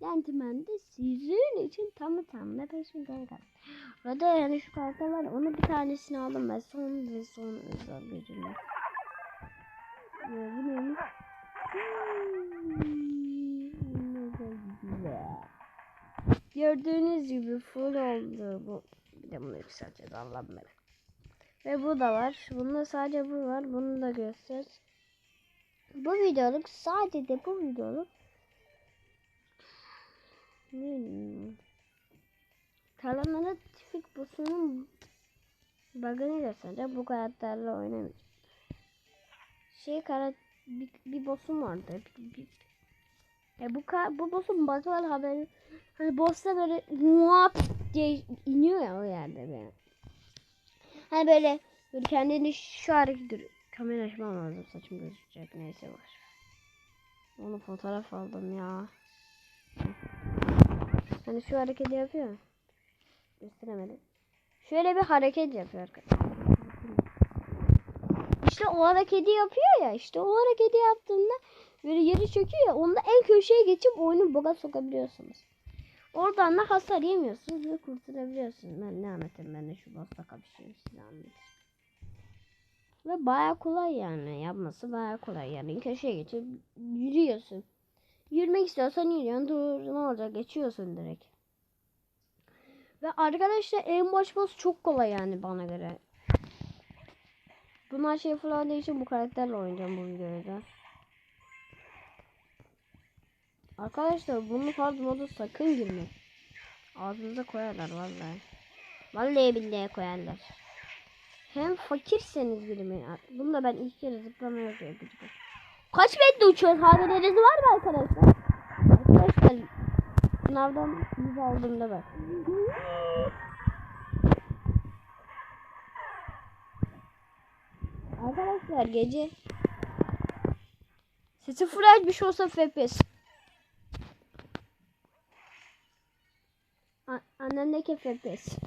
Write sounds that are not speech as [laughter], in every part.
Gentleman de sizin için tamı tamına 5000 tane kaldı. Orada yani şu karakter var onu bir tanesini aldım ben son ve son özel gücümle. Ya bu neymiş? Gördüğünüz gibi full oldu bu. Bir de bunu yükselteceğiz Allah'ım benim. Ve bu da var. Bunda sadece bu var. Bunu da göster. Bu videoluk sadece bu videoluk Hmm. Kalanlara tifik boss'unun bug'ını göstereceğim. Bu karakterle oynamayacağım. Şey kara bir, bir boss'um vardı. Bir, bir, ya bu ka bu boss'un bug'ı var haberi. Hani boss'ta böyle muap diye iniyor ya o yerde böyle. Hani böyle böyle kendini şu hareket dur. Kamera açmam lazım saçım gözükecek neyse var. Onu fotoğraf aldım ya. Hani şu hareketi yapıyor. Gösteremedim. Şöyle bir hareket yapıyor arkadaşlar. İşte o hareketi yapıyor ya. İşte o hareketi yaptığında böyle yeri çöküyor ya. Onda en köşeye geçip oyunu boga sokabiliyorsunuz. Oradan da hasar yemiyorsunuz ve kurtarabiliyorsunuz. Ben ne anlatayım ben de şu boss'ta kapışıyorum size anlatayım. Ve baya kolay yani yapması baya kolay yani köşeye geçip yürüyorsun. Yürümek istiyorsan yürüyorsun dur ne olacak geçiyorsun direkt. Ve arkadaşlar en baş boss çok kolay yani bana göre. Bunlar şey falan için bu karakterle oynayacağım bu videoda. Arkadaşlar bunu hard modu sakın girme. Ağzınıza koyarlar vallahi. Vallahi billahi koyarlar. Hem fakirseniz girmeyin. Bunu da ben ilk kere zıplamaya yapıyorum. Kaç metre uçuyoruz? Haberiniz var mı arkadaşlar? Arkadaşlar sınavdan yüz aldığımda ben. Arkadaşlar gece sesi full açmış olsa FPS. Annemdeki FPS.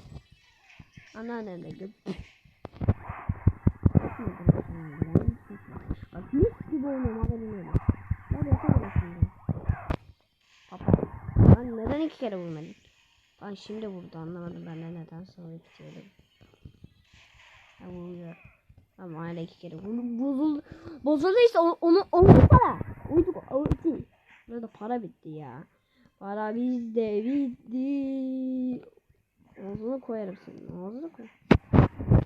Anneannemdeki. Bak mis gibi öyle. Hadi yapalım şimdi. Papa. Lan neden iki kere vurmadın? Lan şimdi vurdu anlamadım ben de neden sonra bitiyorum. Ha vuruyor. Ama hala iki kere vurdu. Bozuldu. Bozulduysa onu, onu, onu para. Uydu. Uydu. Burada para bitti ya. Para bizde bitti. Ağzına koyarım senin. Ağzına koy.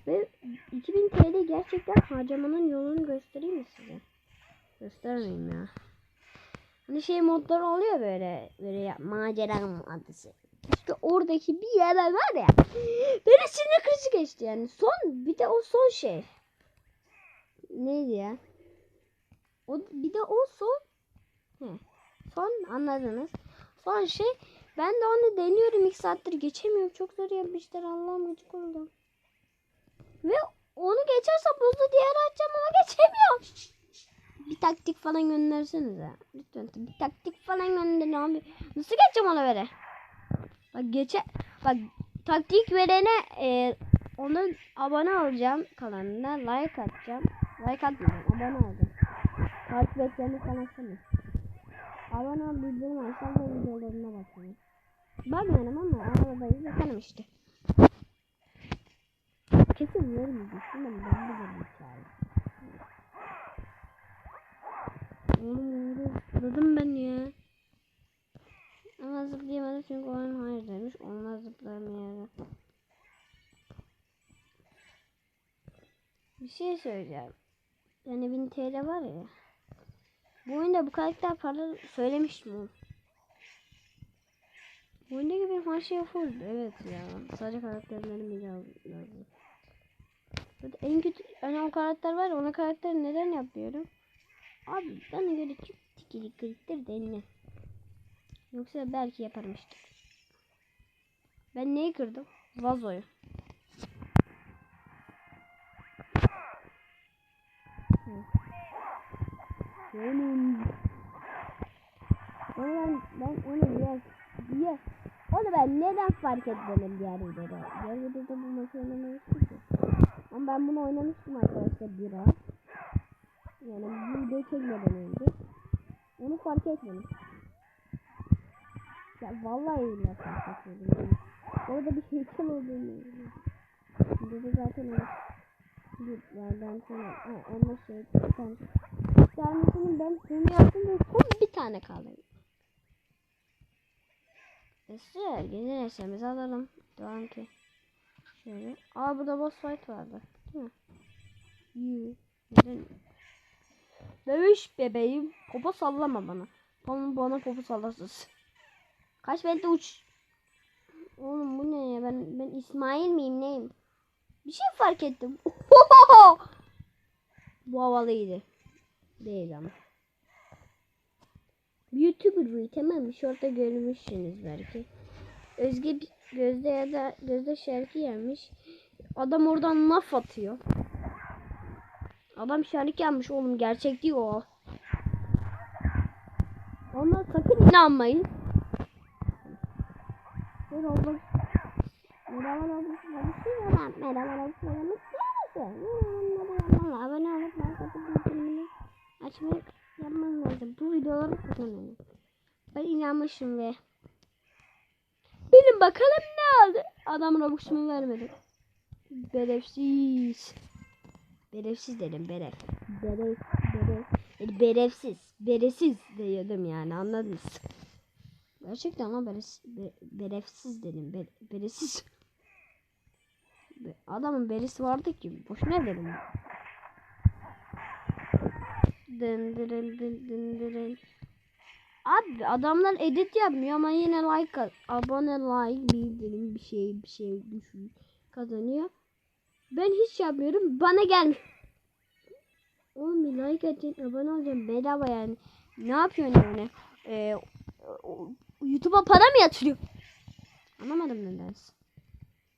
Ve 2000 TL gerçekten harcamanın yolunu göstereyim mi size? Göstermeyeyim ya. Hani şey modlar oluyor böyle böyle ya, macera maddesi. İşte oradaki bir yerler var ya. Beni sinir krizi geçti yani. Son bir de o son şey. Neydi ya? O bir de o son. He. Son anladınız. Son şey ben de onu deniyorum ilk saattir geçemiyorum. Çok zor yapmışlar Allah'ım gıcık oldum. Ve onu geçersem buzlu diğer açacağım ama geçemiyorum. Bir taktik falan göndersenize. Lütfen bir taktik falan gönderin abi. Nasıl geçeceğim ona böyle? Bak geçe bak taktik verene e, onun abone olacağım kanalına like atacağım. Like atmayacağım abone olacağım. Takip etlerini falan açsana. Abone ol bildirim açsam ve videolarına bakıyorum. Bakmıyorum ama arada izletelim işte. Kesin vermeyeceksin ama ben de vermeyeceğim. Oğlum zıpladım ben ya. Ama zıplayamadım çünkü oyun hayır demiş. Olmaz zıplamayalım. Bir şey söyleyeceğim. Yani 1000 TL var ya. Bu oyunda bu karakter para söylemiştim oğlum. Bu oyundaki benim her şey full. Evet ya. Sadece karakterlerim lazım. En kötü hani o karakter var ya ona karakteri neden yapıyorum? Abi bana göre çok tikili kırıktır denile. Yoksa belki yaparım işte. Ben neyi kırdım? Vazoyu. Benim. Onu ben, onu diye, diye onu ben neden fark etmedim diğer videoda? Diğer videoda bu maçı oynamıştım ki. Ama ben bunu oynamıştım arkadaşlar bir an. Yani bu videoyu çekmeden önce. Onu fark etmedim. Ya vallahi öyle yapıyordum. Orada bir heykel olduğunu. Şimdi de zaten yerden sonra onunla şey bir tane. Bir tanesini ben bunu yaptım ve son bir tane kaldı. Neyse yeni neşemizi alalım. Devam ki. Şöyle. Aa burada boss fight vardı. Değil mi? Yuh. Neden? Dövüş bebeğim. Popo sallama bana. Bana, bana popo sallasın. Kaç bende uç. Oğlum bu ne ya? Ben ben İsmail miyim neyim? Bir şey fark ettim. [laughs] bu havalıydı. Değil ama. YouTuber bu tamam? Şorta görmüşsünüz belki. Özge Gözde ya da Gözde şarkı yemiş. Adam oradan laf atıyor. Adam şarkı yapmış oğlum gerçek değil o. Ona sakın inanmayın. Oldum. Merhaba oldum. Merhaba Merhaba oldum. Abone olup like atıp bildirimini açmayı yapmanız lazım. Bu videoları kullanın. Ben inanmışım ve benim bakalım ne aldı. Adam Robux'umu vermedi. Berefsiz. Berefsiz dedim beref. Beref, beref. Berefsiz. Beresiz diyordum yani anladınız. Gerçekten ama beres, be, berefsiz dedim. Be, beresiz. Be- Adamın beresi vardı ki. Boşuna dedim. Dın dırın dın dın dırın. Abi adamlar edit yapmıyor ama yine like abone like bildirim bir şey bir şey düşün kazanıyor. Ben hiç yapmıyorum. Bana gelmiyor. Oğlum bir like atacaksın, abone olacaksın bedava yani. Ne yapıyorsun yani? Ee, YouTube'a para mı yatırıyor? Anlamadım nedense.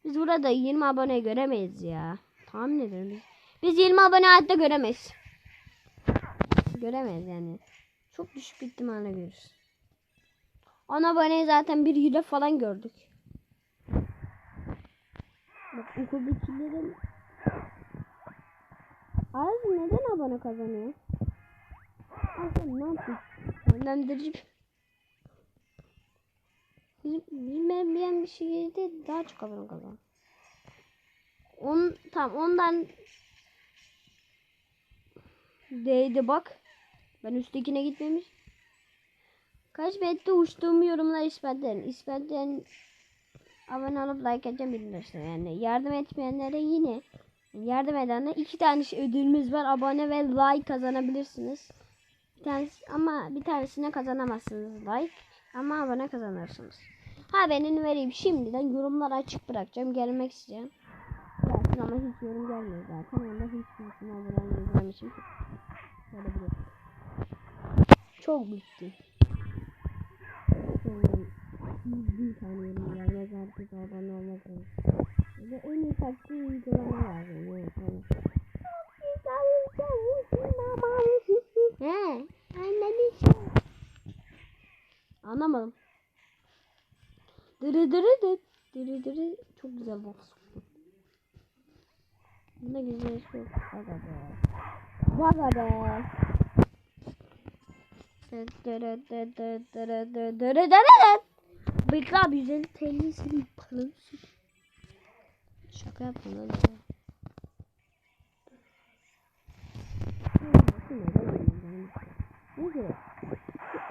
Biz burada 20 abone göremeyiz ya. Tahmin ediyorum biz. Biz 20 abone hayatta göremeyiz. Göremeyiz yani. Çok düşük ihtimalle görürüz. 10 aboneyi zaten bir euro falan gördük. Okuldakilerin Az neden abone kazanıyor? Sen ne yapıyorsun? Yönlendirici. Beğenmeyen bir şehirde daha çok abone kazan. On, tamam ondan değdi bak. Ben üsttekine gitmemiş. Kaç bette uçtuğum yorumlar ispatleyin. İspatleyin abone olup like atacağım bilmiyorsun yani. Yardım etmeyenlere yine yardım edenler iki tane şey- ödülümüz var. Abone ve like kazanabilirsiniz. Bir tanesi ama bir tanesine kazanamazsınız like ama abone kazanırsınız. Haberini vereyim şimdiden yorumları açık bırakacağım. Gelmek isteyen. Gelsin ama hiç yorum gelmiyor zaten. Onda hiç kimsenin abone için böyle Çok bitti. Sonra bin tane yorum gelmez artık abone olmak lazım. Ve en iyi taktiği uygulama lazım. Yani. yani. He, anladım. Anlamadım. Dırı dırı dı. Dırı dırı. Çok güzel bak. Bu da güzel çok. Baga be. Baga be. Dı dırı dı dı dırı dı dırı dırı Bekle abi 150 TL'sini paranı Şaka yapma lan. Neyse.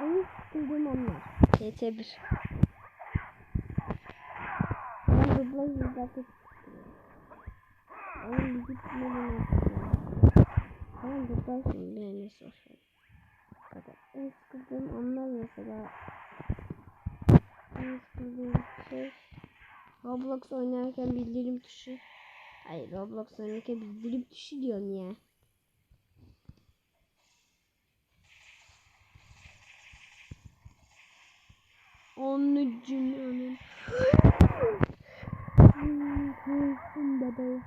En sıkıldığım anlar. TT1. Ben dublaj izlerken Oğlum bir gitmeden Tamam dublaj sosyal. Kadar. En sıkıldığım anlar mesela. Roblox oynarken bildirim tuşu. Hayır Roblox oynarken bildirim tuşu diyorsun ya. Anneciğim anam. Korktum bebeğim.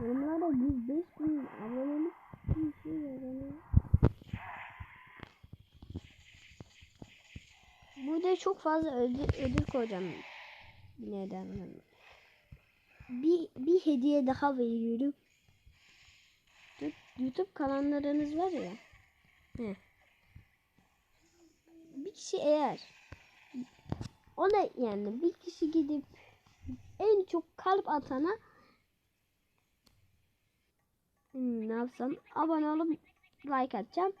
Yorumlarda 105 bin abonelik bir şey yazıyor. Burada çok fazla ödül, ödül koyacağım. Neden? Bir, bir hediye daha veriyorum. YouTube kanallarınız var ya. He. Bir kişi eğer o da yani bir kişi gidip en çok kalp atana hmm, ne yapsam abone olup like atacağım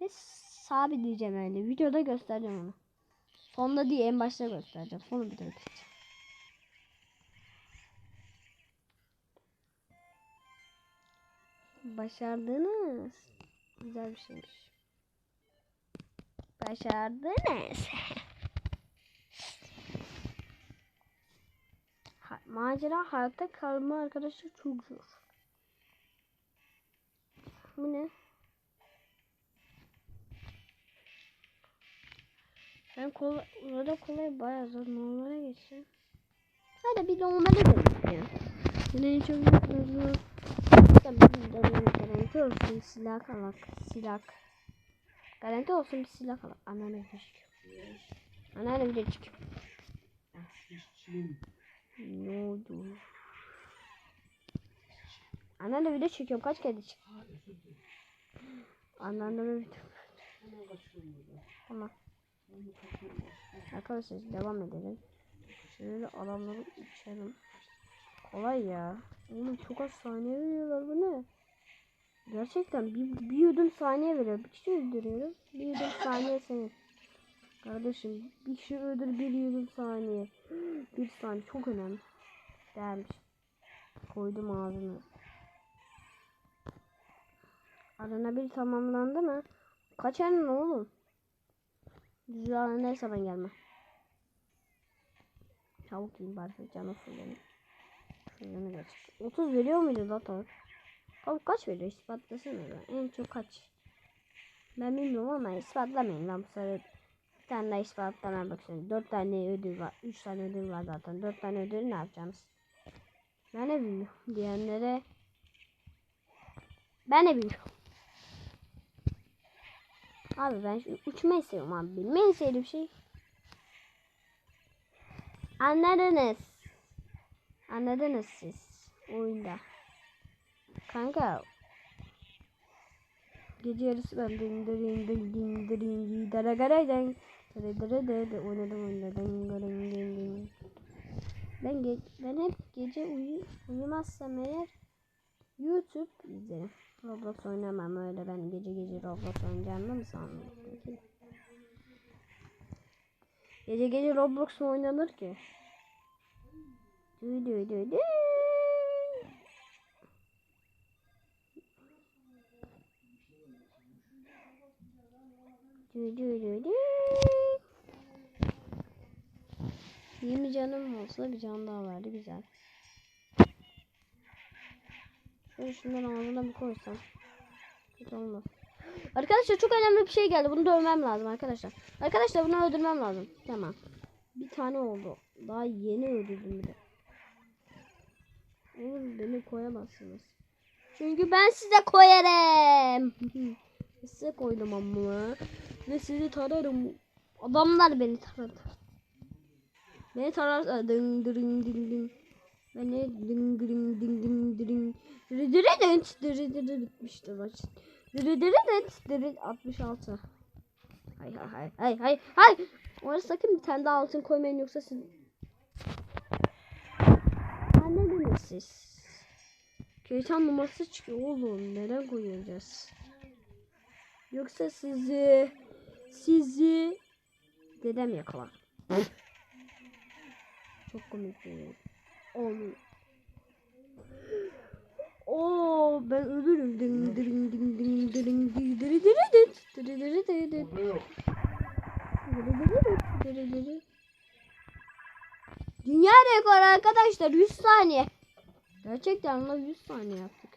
ve sabitleyeceğim yani videoda göstereceğim onu. Sonda değil en başta göstereceğim. Sonra bir göstereceğim. Başardınız. Güzel bir şeymiş. Başardınız. [laughs] Macera hayatta kalma arkadaşlar çok zor. Bu ne? Ben kolay, burada kolay bayağı zor. Normale geçeceğim. Hadi bir normale deneyelim ya. Yine çok zor. Garanti olsun silah alak. Silah. Garanti olsun bir silah alak. Anneanne bir çıkıyor. Anneanne bir çıkıyor. Ne oldu? Anneanne video çekiyorum. Kaç kere çık? Anneanneme video. Tamam. Arkadaşlar devam edelim. Şöyle adamları içelim. Kolay ya. Oğlum çok az saniye veriyorlar bu ne? Gerçekten bir, bir yudum saniye veriyor. Bir kişi öldürüyorum. Bir yudum saniye senin. Kardeşim bir kişi öldür bir yudum saniye. Bir saniye çok önemli. Değermiş. Koydum ağzına. Arana bir tamamlandı mı? Kaç ne oğlum? Güzel neyse ben gelmem. Çabuk yiyin bari canı fullenin. Fullenin geç. 30 veriyor muydu da tavuk? Tavuk kaç veriyor ispatlasana ben. En çok kaç? Ben bilmiyorum ama ispatlamayın lan bu sefer. Bir tane daha ispatlamaya bak şimdi. 4 tane ödül var. 3 tane ödül var zaten. 4 tane ödül ne yapacağız? Ben ne bilmiyorum diyenlere ben ne bilmiyorum. Abi ben şu uçmayı seviyorum abi. Benim en sevdiğim şey. Anladınız. Anladınız siz oyunda. Kanka. Gece yarısı ben ding ding ding ding ding dara gara ding dara dara dara oynadım oynadım ding ding ding ben ge ben hep gece uyu uyumazsam eğer YouTube izlerim. Roblox oynamam öyle ben gece gece Roblox oynayacağımı mı sandın? Gece gece Roblox mu oynanır ki? Dü dü dü dü. Dü dü dü dü. 20 canım olsa bir can daha vardı güzel. Şöyle şundan ağzına bir koysam. Hiç olmaz. Arkadaşlar çok önemli bir şey geldi. Bunu dövmem lazım arkadaşlar. Arkadaşlar bunu öldürmem lazım. Tamam. Bir tane oldu. Daha yeni öldürdüm bir de. Oğlum beni koyamazsınız. Çünkü ben size koyarım. [laughs] size koydum ama. Ve sizi tararım. Adamlar beni taradı. Beni tarar. Ding ding ding ding. Beni ding ding ding ding ding. Dırı dırı dınç dırı dırı bitmişti maç. Dırı dırı dınç dırı 66. Hay hay hay hay hay hay. Oraya sakın bir tane daha altın koymayın yoksa siz... Anladınız siz. Köytan numarası çıkıyor oğlum. Neden koyacağız? Yoksa sizi... Sizi... Dedem yakalar. Çok komik değil. Oğlum. Oo ben ölürüm. Ding ding ding ding ding ding diri diri dit. Diri diri diri dit. Diri diri. Dünya rekoru arkadaşlar 100 saniye. Gerçekten ona 100 saniye yaptık.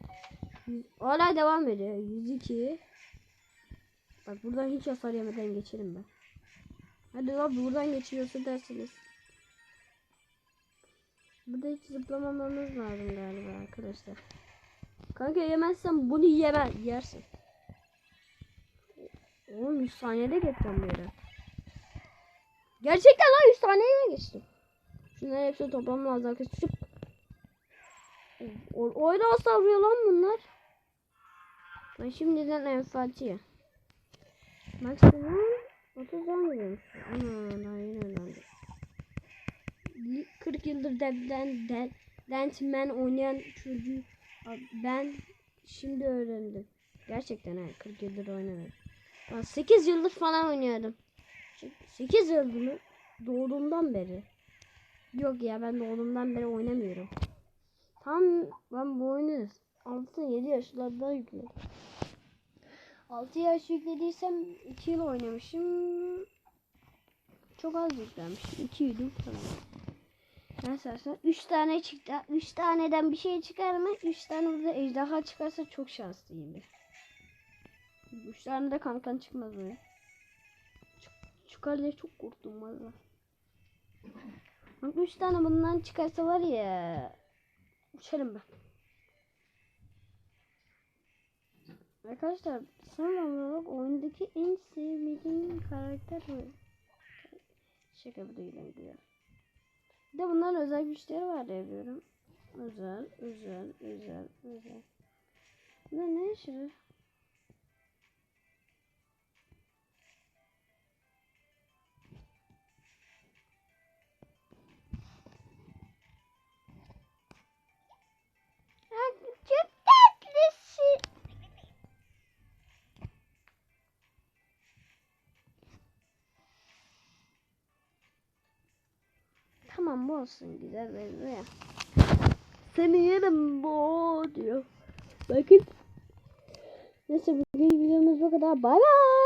Hala devam ediyor. 102. Bak buradan hiç hasar yemeden geçelim ben. Hadi lan buradan geçiyorsa dersiniz. Hiç zıplamamamız lazım galiba arkadaşlar. Kanka yemezsen bunu yeme yersin. Oğlum 100 saniyede geçeceğim bir yere. Gerçekten lan 100 saniyede geçtim. Şunları hepsini toplamam lazım arkadaşlar. Oyda asla vuruyor lan bunlar. Ben şimdiden enfatiye. Maksimum 30 olmuyormuş. Ana daha öğrendim. 40 yıldır Devden Den Dentman oynayan çocuğu ben şimdi öğrendim. Gerçekten ha 40 yıldır. Ben 8 yıldır falan oynuyorum. 8 yıldır mı? Doğduğumdan beri. Yok ya ben doğduğumdan beri oynamıyorum. Tam ben bu oyunu 6-7 yaşlarında yükledim. 6 yaş yüklediysem 2 yıl oynamışım. Çok az yüklenmişim. 2 yıl falan. Mesela 3 tane çıktı. 3 taneden bir şey çıkar mı? 3 tane burada ejderha çıkarsa çok şanslıyım. 3 tane de kankan çıkmaz mı? Çık- Çıkar diye çok korktum valla. Bak 3 tane bundan çıkarsa var ya. Uçarım ben. Arkadaşlar son olarak oyundaki en sevmediğim karakter bu. Şaka bu değil. Bir de bunların özel güçleri var diye biliyorum. Özel, özel, özel, özel. Ne ne işi? Tamam bu olsun güzel benziyor. Seni yerim bu diyor. Bakın. Neyse bugün videomuz bu kadar. Bay bay.